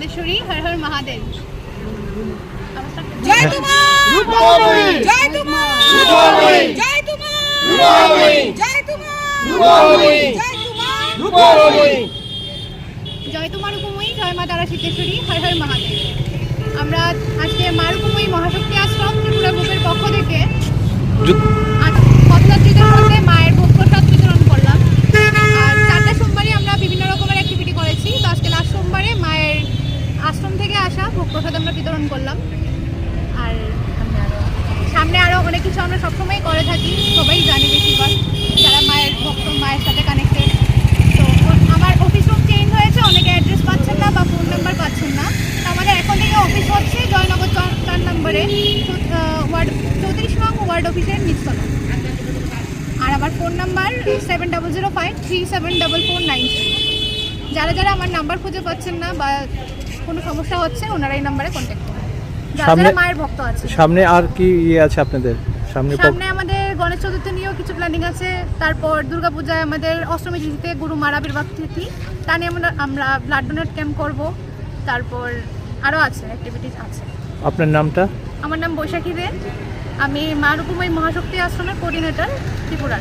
সিদ্ধেশ্বরী হর হর মহাদেব। জয় তোমার! জয় তোমার! জয় তোমার! জয় তোমার! জয় তোমার! উপময়ী জয় মা তারা সিদ্ধেশ্বরী হর হর মহাদেব। আমরা আজকে মারুকুময়ী মহাশক্তি আশ্রম ত্রিপুরা গ্রুপের পক্ষ থেকে ভোগ প্রসাদ আমরা বিতরণ করলাম। আর সামনে আরও অনেক কিছু আমরা সবসময় করে থাকি, সবাই জানি বেশিরভাগ, যারা মায়ের ভক্ত, মায়ের সাথে কানেক্টেড তো আমার অফিস রুম চেঞ্জ হয়েছে, অনেকে অ্যাড্রেস পাচ্ছেন না বা ফোন নাম্বার পাচ্ছেন না। তো আমাদের এখন থেকে অফিস হচ্ছে জয়নগর চার নম্বরে ওয়ার্ড, চৌত্রিশ নং ওয়ার্ড অফিসের নিচতলা। আর আমার phone number seven double zero five three seven double four nine যারা যারা আমার নাম্বার খুঁজে পাচ্ছেন না বা কোনো সমস্যা হচ্ছে ওনারা এই নাম্বারে কন্ট্যাক্ট করুন। সামনে- মায়ের ভক্ত আছে সামনে আর কি ইয়ে আছে আপনাদের? সামনে সামনে আমাদের গণেশ চতুর্থী নিয়েও কিছু প্ল্যানিং আছে। তারপর দুর্গাপূজায় আমাদের অষ্টমী তিথিতে গুরু মার আবির্ভাব তিথি। তা নিয়ে আমরা আমরা ব্লাড ডোনেট ক্যাম্প করব। তারপর আরও আছে অ্যাক্টিভিটিস আছে। আপনার নামটা? আমার নাম বৈশাখী দে। আমি মা রূপময়ী মহাশক্তি আশ্রমের কোঅর্ডিনেটর ত্রিপুরার।